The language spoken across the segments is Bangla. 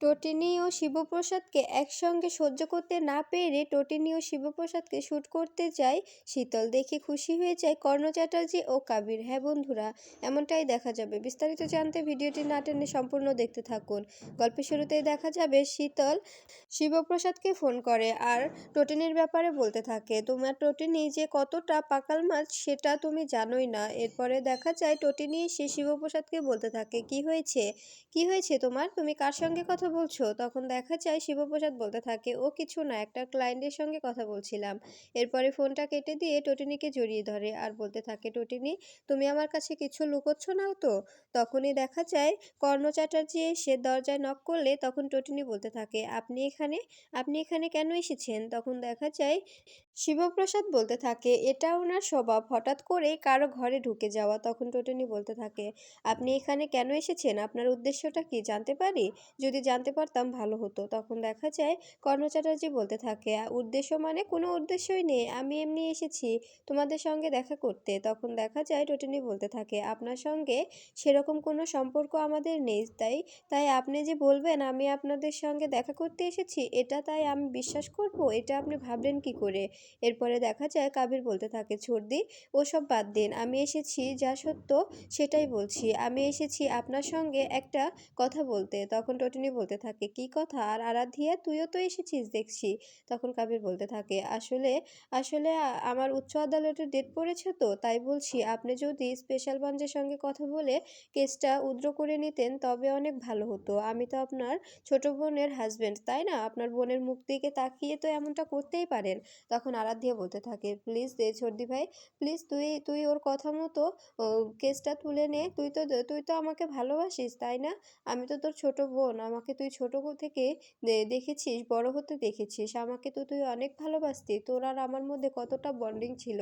টোটিনি ও শিবপ্রসাদকে একসঙ্গে সহ্য করতে না পেরে টোটিনি ও শিবপ্রসাদকে শ্যুট করতে যায় শীতল। দেখে খুশি হয়ে যায় কর্ণ চ্যাটার্জি ও কাবির। হ্যাঁ বন্ধুরা, এমনটাই দেখা যাবে। বিস্তারিত জানতে ভিডিওটি না টেনে সম্পূর্ণ দেখতে থাকুন। গল্পের শুরুতেই দেখা যাবে শীতল শিবপ্রসাদকে ফোন করে আর টোটিনির ব্যাপারে বলতে থাকে, তোমার টোটিনি যে কতটা পাকাল মাছ সেটা তুমি জানোই না। এরপরে দেখা যায় টোটিনি সে শিবপ্রসাদকে বলতে থাকে, কি হয়েছে? কি হয়েছে তোমার? তুমি কার সঙ্গে কথা বলছো? তখন দেখা যায় শিবপ্রসাদ বলতে থাকে, ও কিছু না, একটা ক্লায়েন্টের সঙ্গে কথা বলছিলাম। এরপরে ফোনটা কেটে দিয়ে টোটিনিকে জড়িয়ে ধরে আর বলতে থাকে, টোটিনি, তুমি আমার কাছে কিছু লুকোচ্ছ না তো? তখনই দেখা যায় কর্ণ চ্যাটার্জি এসে দরজায় নক করলে তখন টোটিনি বলতে থাকে, আপনি এখানে? আপনি এখানে কেন এসেছেন? তখন দেখা যায় শিবপ্রসাদ বলতে থাকে, এটা ওনার স্বভাব। হঠাৎ করে কারও ঘরে ঢুকে যাওয়া। তখন টোটনি বলতে থাকে, আপনি এখানে কেন এসেছেন? আপনার উদ্দেশ্যটা কি জানতে পারি? যদি জানতে পারতাম ভালো হতো। তখন দেখা যায় কর্ণ চ্যাটার্জি বলতে থাকে, উদ্দেশ্য মানে কোনো উদ্দেশ্যই নেই। আমি এমনি এসেছি তোমাদের সঙ্গে দেখা করতে। তখন দেখা যায় টোটনি বলতে থাকে, আপনার সঙ্গে সেরকম কোনো সম্পর্ক আমাদের নেই। তাই তাই আপনি যে বলবেন, আমি আপনাদের সঙ্গে দেখা করতে এসেছি, এটা তাই আমি বিশ্বাস করব? এটা আপনি ভাবলেন কি করে? এরপরে দেখা যায় কাবির বলতে থাকে ছর্দি ওসব বাদ দিন। আমি এসেছি যা সত্য সেটাই বলছি। আমি এসেছি আপনার সঙ্গে একটা কথা বলতে। তখন টটিনি বলতে থাকে, কি কথা? আর আরাধিয়া, তুইও তো এসেছিস দেখছি। তখন কাবির বলতে থাকে, আসলে আসলে আমার উচ্চ আদালতের ডেট পড়েছে তো, তাই বলছি, আপনি যদি স্পেশাল ব্রাঞ্চের সঙ্গে কথা বলে কেসটা উদ্র করে নিতেন, তবে অনেক ভালো হতো। আমি তো আপনার ছোট বোনের হাজব্যান্ড তাই না? আপনার বোনের মুখ দিকে তাকিয়ে তো এমনটা করতেই পারেন। তখন আরাধ্যা বলতে থাকে, প্লিজ দে ছর্দি ভাই, প্লিজ তুই তুই ওর কথা মতো কেসটা তুলে নে। তুই তো তুই তো আমাকে ভালোবাসিস, তাই না? আমি তো তোর ছোট বোন, আমাকে তুই ছোটো থেকে দেখেছিস, বড় হতে দেখেছিস, আমাকে তো তুই অনেক ভালোবাসতি। তোর আর আমার মধ্যে কতটা বন্ডিং ছিল?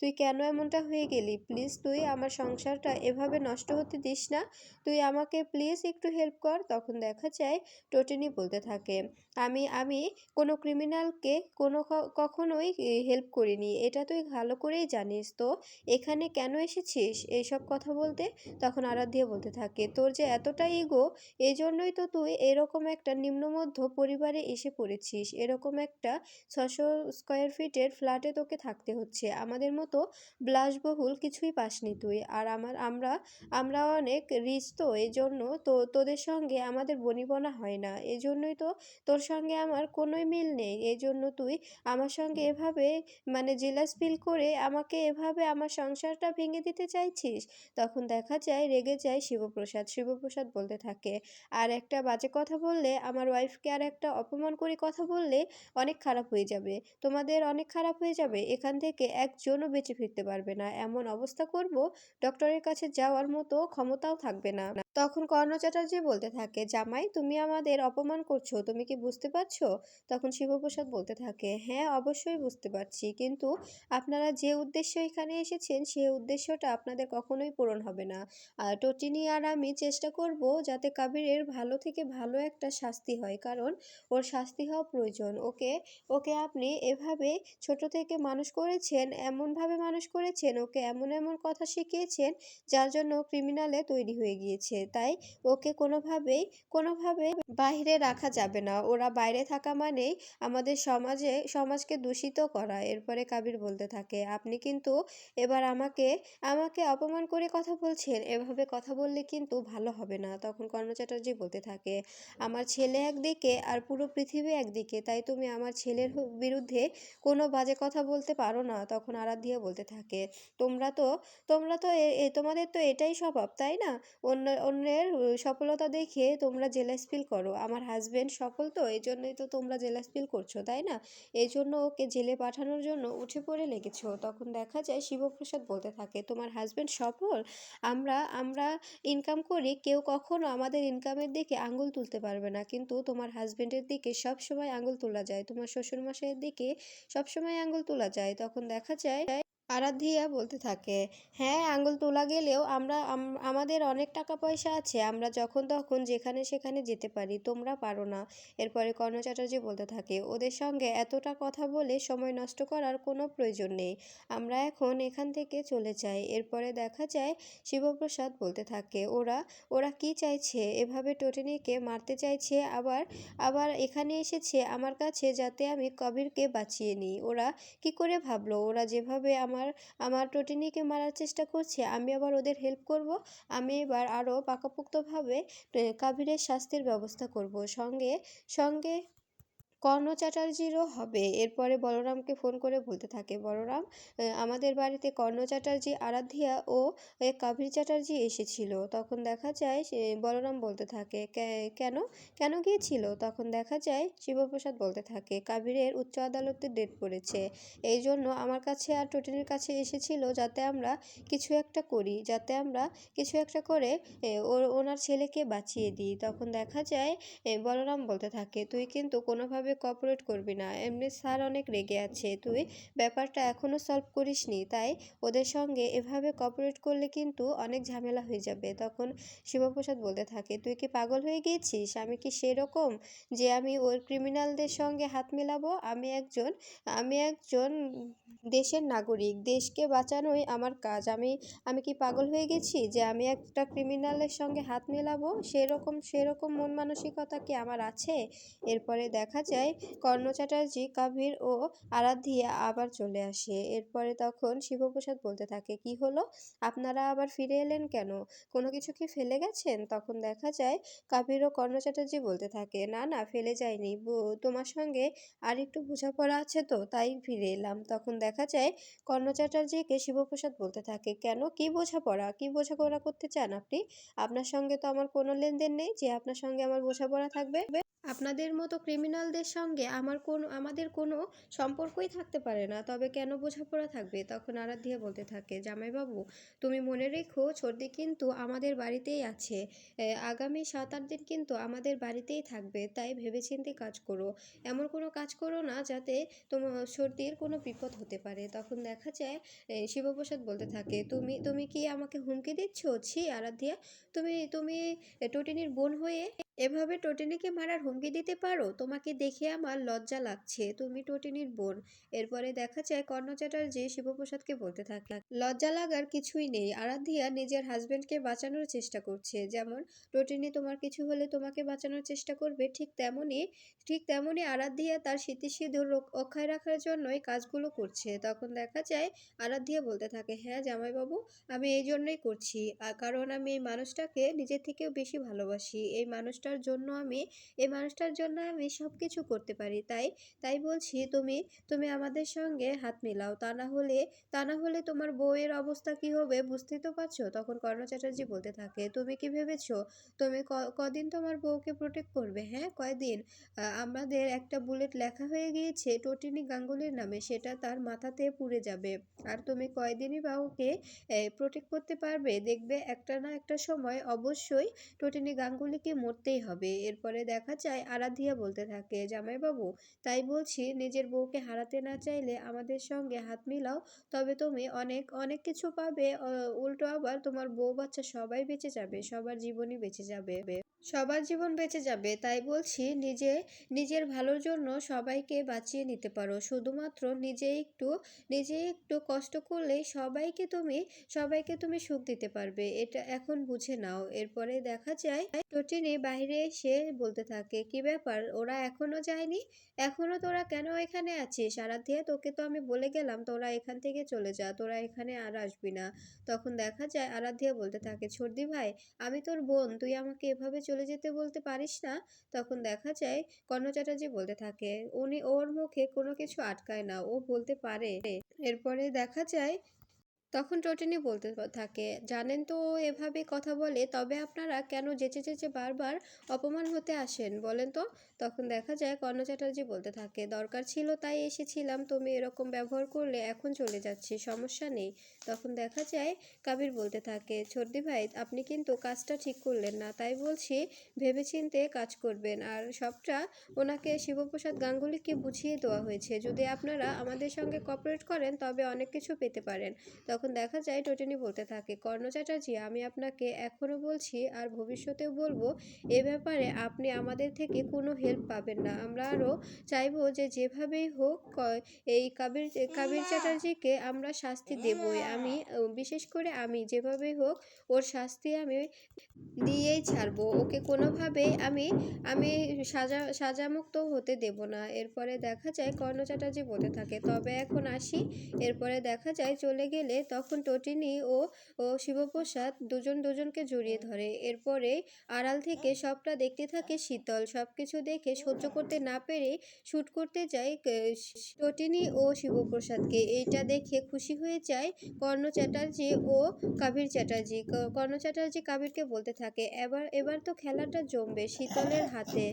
তুই কেন এমনটা হয়ে গেলি? প্লিজ তুই আমার সংসারটা এভাবে নষ্ট হতে দিস না। তুই আমাকে প্লিজ একটু হেল্প কর। তখন দেখা যায় টোটেনি বলতে থাকে আমি আমি কোনো ক্রিমিনালকে কোনো কখনোই হেল্প করিনি। এটা তুই ভালো করেই জানিস তো। এখানে কেন এসেছিস? এইসব কথা বলতে তখন আরাধ্যা বলতে থাকে, তোর যে এতটা ইগো এই জন্যই তো তুই এরকম একটা নিম্নমধ্য পরিবারে এসে পড়েছিস। এরকম একটা ছশো স্কোয়ার ফিটের ফ্ল্যাটে তোকে থাকতে হচ্ছে। আমাদের মতো বিলাসবহুল কিছুই পাসনি তুই। আর আমার, আমরা আমরা অনেক রিচ তো এই জন্য তো, তোদের সঙ্গে আমাদের বনিবনা হয় না। এই জন্যই তো তোর সঙ্গে আমার কোনোই মিল নেই। এই জন্য তুই আমার সঙ্গে এভাবে মানে জেলাস ফিল করে আমাকে এভাবে আমার সংসারটা ভেঙে দিতে চাইছিস? তখন দেখা যায় রেগে যায় শিবপ্রসাদ। শিবপ্রসাদ বলতে থাকে আর একটা বাজে কথা বললে আমার ওয়াইফকে আর একটা অপমান করে কথা বললে অনেক খারাপ হয়ে যাবে। তোমাদের অনেক খারাপ হয়ে যাবে। এখান থেকে একজনও বেঁচে ফিরতে পারবে না। এমন অবস্থা করব ডক্টরের কাছে যাওয়ার মতো ক্ষমতাও থাকবে না। তখন কর্ণ চ্যাটার্জি বলতে থাকে, জামাই, তুমি আমাদের অপমান করছ, তুমি কি বুঝতে পারছ? তখন শিবপ্রসাদ বলতে থাকে হ্যাঁ অবশ্যই বুঝতে পারছি, কিন্তু আপনারা যে উদ্দেশ্য এখানে এসেছেন, সে উদ্দেশ্যটা আপনাদের কখনোই পূরণ হবে না। টটিনি আর আমি চেষ্টা করব যাতে কাবিরের ভালো থেকে ভালো একটা শাস্তি হয়, কারণ ওর শাস্তি হওয়া প্রয়োজন। ওকে ওকে আপনি এভাবে ছোট থেকে মানুষ করেছেন, এমনভাবে মানুষ করেছেন, ওকে এমন এমন কথা শিখিয়েছেন, যার জন্য ক্রিমিনালে তৈরি হয়ে গিয়েছে। তাই ওকে কোনোভাবেই কোনোভাবে বাইরে রাখা যাবে না। ওরা বাইরে থাকা মানেই আমাদের সমাজে, সমাজকে দূষিত করা, এরপরে কাবির বলতে থাকে। আপনি কিন্তু এবার আমাকে আমাকে অপমান করে কথা বলছেন, এভাবে কথা বললে কিন্তু ভালো হবে না, তখন কর্ণ চ্যাটার্জি বলতে থাকে। আমার ছেলে একদিকে আর পুরো পৃথিবী একদিকে, তাই তুমি আমার ছেলের বিরুদ্ধে কোনো বাজে কথা বলতে পারো না, তখন আরাধ্যা বলতে থাকে। তোমরা তো তোমরা তো তোমাদের তো এটাই স্বভাব, তাই না? অন্য অন্যের সফলতা দেখে তোমরা জেলাস ফিল করো। আমার হাজব্যান্ড সফল তো এই জন্যই তো তোমরা জেলাস ফিল করছ, তাই না? এই জন্য ওকে জেলে পাঠানোর জন্য উঠে পড়ে লেগেছো। তখন দেখা যায় শিবপ্রসাদ বলতে থাকে, তোমার হাজব্যান্ড সফল? আমরা আমরা ইনকাম করি, কেউ কখনো আমাদের ইনকামের দিকে আঙুল তুলতে পারবে না। কিন্তু তোমার হাজব্যান্ডের দিকে সব সময় আঙুল তোলা যায়। তোমার শ্বশুরমশাইয়ের দিকে সব সময় আঙুল তোলা যায়। তখন দেখা যায় আরাধ্যিয়া বলতে থাকে হ্যাঁ আঙুল তোলা গেলেও আমরা আমাদের অনেক টাকা পয়সা আছে, আমরা যখন তখন যেখানে সেখানে যেতে পারি, তোমরা পারো না। এরপরে কর্ণ চ্যাটার্জি বলতে থাকে, ওদের সঙ্গে এতটা কথা বলে সময় নষ্ট করার কোনো প্রয়োজন নেই, আমরা এখন এখান থেকে চলে যাই। এরপরে দেখা যায়, শিবপ্রসাদ বলতে থাকে, ওরা ওরা কি চাইছে? এভাবে টোটেনিকে মারতে চাইছে, আবার আবার এখানে এসেছে আমার কাছে যাতে আমি কবিরকে বাঁচিয়ে নিই। ওরা কি করে ভাবলো? ওরা যেভাবে আমার আমার আমার টোটিনিকে মারার চেষ্টা করছে, আমি আবার ওদের হেল্প করব, আমি এবার আরও পাকাপোক্তভাবে কাবিরের শাস্তির ব্যবস্থা করব। সঙ্গে সঙ্গে কর্ণ চ্যাটার্জিরও হবে। এরপরে বলরামকে ফোন করে বলতে থাকে বলরাম আমাদের বাড়িতে কর্ণ চ্যাটার্জি আরাধ্যা ও এ, কাবির চ্যাটার্জি এসেছিল। তখন দেখা যায় সে বলরাম বলতে থাকে কেন? কেন গিয়েছিল? তখন দেখা যায় শিবপ্রসাদ বলতে থাকে কাবিরের উচ্চ আদালতে ডেট পড়েছে। এই জন্য আমার কাছে আর টোটেনের কাছে এসেছিল যাতে আমরা কিছু একটা করি যাতে আমরা কিছু একটা করে ওনার ছেলেকে বাঁচিয়ে দিই। তখন দেখা যায় বলরাম বলতে থাকে তুই কিন্তু কোনোভাবে কপারেট করবি না। এমনি স্যার অনেক রেগে আছে। তুই ব্যাপারটা এখনও সলভ করিসনি, তাই ওদের সঙ্গে এভাবে কপারেট করলে কিন্তু অনেক ঝামেলা হয়ে যাবে। তখন শিবপ্রসাদ বলতে থাকে, তুই কি পাগল হয়ে গিয়েছিস? আমি কি সেরকম যে আমি ওর ক্রিমিনালদের সঙ্গে হাত মেলাবো? আমি একজন আমি একজন দেশের নাগরিক। দেশকে বাঁচানোই আমার কাজ। আমি আমি কি পাগল হয়ে গেছি যে আমি একটা ক্রিমিনালের সঙ্গে হাত মেলাবো? সেরকম সেরকম মন মানসিকতা কি আমার আছে? এরপরে দেখা যায় কর্ণ চ্যাটার্জি কাবির ও আরাধ্যিয়া আবার চলে আসে। এরপরে তখন শিবপ্রসাদ বলতে থাকে, কি হলো? আপনারা আবার ফিরে এলেন কেন? কোনো কিছু কি ফেলে গেছেন? তখন দেখা যায় কাবির ও কর্ণ চ্যাটার্জি বলতে থাকে, না না, ফেলে যায়নি তোমার সঙ্গে আর একটু বোঝাপড়া আছে তো, তাই ফিরে এলাম। তখন দেখা যায়, কর্ণ চ্যাটার্জিকে শিবপ্রসাদ বলতে থাকে, কেন? কি বোঝাপড়া? কি বোঝাপড়া করতে চান আপনি? আপনার সঙ্গে তো আমার কোনো লেনদেন নেই যে আপনার সঙ্গে আমার বোঝাপড়া থাকবে। আপনাদের মতো ক্রিমিনালদের সঙ্গে আমার কোনো, আমাদের কোনো সম্পর্কই থাকতে পারে না। তবে কেন বোঝাপড়া থাকবে? তখন আরাধ্যা বলতে থাকে, জামাইবাবু, তুমি মনে রেখো ছোটদি কিন্তু আমাদের বাড়িতেই আছে। আগামী সাত আট দিন কিন্তু আমাদের বাড়িতেই থাকবে, তাই ভেবেচিন্তে কাজ করো। এমন কোনো কাজ করো না যাতে তোমার সর্দির কোনো বিপদ হতে পারে। তখন দেখা যায় শিবপ্রসাদ বলতে থাকে, তুমি তুমি কি আমাকে হুমকি দিচ্ছ? ছি, আরাধ্যা। তুমি তুমি টোটিনির বোন হয়ে এভাবে টোটিনিকে মারার হুমকি দিতে পারো? তোমাকে দেখে আমার লজ্জা লাগছে। তুমি টোটিনির বোন। এরপরে দেখা যায় কর্ণ চ্যাটার্জি শিবপ্রসাদকে বলতে থাকে, লজ্জা লাগার কিছুই নেই। আরাধ্যা নিজের হাজবেন্ডকে বাঁচানোর চেষ্টা করছে। যেমন টোটিনি তোমার কিছু হলে তোমাকে বাঁচানোর চেষ্টা করবে, ঠিক তেমনই ঠিক তেমনই আরাধ্যা তার স্মৃতিসিঁদুর অক্ষয় রাখার জন্যই কাজগুলো করছে। তখন দেখা যায় আরাধ্যা বলতে থাকে হ্যাঁ জামাইবাবু, আমি এই জন্যই করছি। কারণ আমি এই মানুষটাকে নিজের থেকেও বেশি ভালোবাসি। এই মানুষটার জন্য আমি এই মানুষটার জন্য আমি সব কিছু করতে পারি। তাই তাই বলছি তুমি তুমি আমাদের সঙ্গে হাত মিলাও। তা না হলে, তা না হলে তোমার বউয়ের অবস্থা কি হবে বুঝতেই তো পারছ? তখন কর্ণ চ্যাটার্জি বলতে থাকে, তুমি কি ভেবেছো? তুমি কদিন তোমার বউকে প্রোটেক্ট করবে? হ্যাঁ কয়দিন? আমাদের একটা বুলেট লেখা হয়ে গিয়েছে টোটিনি গাঙ্গুলির নামে, সেটা তার মাথাতে পুড়ে যাবে। আর তুমি কয়দিনই বা ওকে প্রোটেক্ট করতে পারবে? দেখবে একটা না একটা সময় অবশ্যই টোটিনি গাঙ্গুলিকে মরতেই হবে। এরপরে দেখা যায়, আরাধিয়া বলতে থাকে, জামাইবাবু, তাই বলছি, নিজের বউকে হারাতে না চাইলে আমাদের সঙ্গে হাত মিলাও, তবে তুমি অনেক অনেক কিছু পাবে উল্টো আবার তোমার বউ বাচ্চা সবাই বেঁচে যাবে, সবার জীবনই বেঁচে যাবে। সবার জীবন বেঁচে যাবে, তাই বলছি, নিজে, নিজের ভালোর জন্য সবাইকে বাঁচিয়ে নিতে পারো। শুধুমাত্র নিজে একটু নিজে একটু কষ্ট করলেই সবাইকে তুমি সবাইকে তুমি সুখ দিতে পারবে, এটা এখন বুঝে নাও। এরপরে দেখা যায় টটিনি বাইরে এসে বলতে থাকে, কি ব্যাপার? ওরা এখনও যায়নি? এখনও তোরা কেন এখানে আছিস? আরাধ্যা, তোকে তো আমি বলে গেলাম, তোরা এখান থেকে চলে যা, তোরা এখানে আর আসবি না। তখন দেখা যায় আরাধ্যা বলতে থাকে, ছর্দি ভাই, আমি তোর বোন, তুই আমাকে এভাবে চলে যেতে বলতে পারিস না? তখন দেখা যায়, কর্ণ চ্যাটার্জি বলতে থাকে, উনি ওর মুখে কোনো কিছু আটকায় না, ও বলতে পারে। এরপরে দেখা যায় তখন টোটিনি বলতে থাকে, জানেন তো এভাবে কথা বলে, তবে আপনারা কেন যেচে যেচে বারবার অপমান হতে আসেন? বলেন তো। তখন দেখা যায়, কর্ণ চ্যাটার্জি বলতে থাকে, দরকার ছিল তাই এসেছিলাম, তুমি এরকম ব্যবহার করলে এখন চলে যাচ্ছি, সমস্যা নেই। তখন দেখা যায়, কাবির বলতে থাকে, ছর্দি ভাই, আপনি কিন্তু কাজটা ঠিক করলেন না, তাই বলছি ভেবেচিন্তে কাজ করবেন। আর সবটা ওনাকে শিবপ্রসাদ গাঙ্গুলিকে বুঝিয়ে দেওয়া হয়েছে, যদি আপনারা আমাদের সঙ্গে কপারেট করেন, তবে অনেক কিছু পেতে পারেন। তখন দেখা যায় টোটেনি বলতে থাকে কর্ণ চ্যাটার্জি আমি আপনাকে এখনও বলছি আর ভবিষ্যতেও বলব এ ব্যাপারে আপনি আমাদের থেকে কোনো হেল্প পাবেন না। আমরা আরও চাইব যে যেভাবেই হোক এই কাবির কাবির চ্যাটার্জিকে আমরা শাস্তি দেবই। আমি বিশেষ করে আমি যেভাবেই হোক ওর শাস্তি আমি দিয়েই ছাড়বো। ওকে কোনোভাবেই আমি আমি সাজা সাজামুক্ত হতে দেব না। এরপরে দেখা যায় কর্ণ চ্যাটার্জি বলতে থাকে তবে এখন আসি। এরপরে দেখা যায় চলে গেলে তখন টটিনি ও ও শিবপ্রসাদ দুজন দুজনকে জড়িয়ে ধরে। এরপরে আড়াল থেকে সবটা দেখতে থাকে শীতল। সব কিছু দেখে সহ্য করতে না পেরে শ্যুট করতে যায় টটিনি ও শিবপ্রসাদকে। এইটা দেখে খুশি হয়ে যায় কর্ণ চ্যাটার্জি ও কাবির চ্যাটার্জি। কর্ণ চ্যাটার্জি কাবিরকে বলতে থাকে, এবার এবার তো খেলাটা জমবে শীতলের হাতে।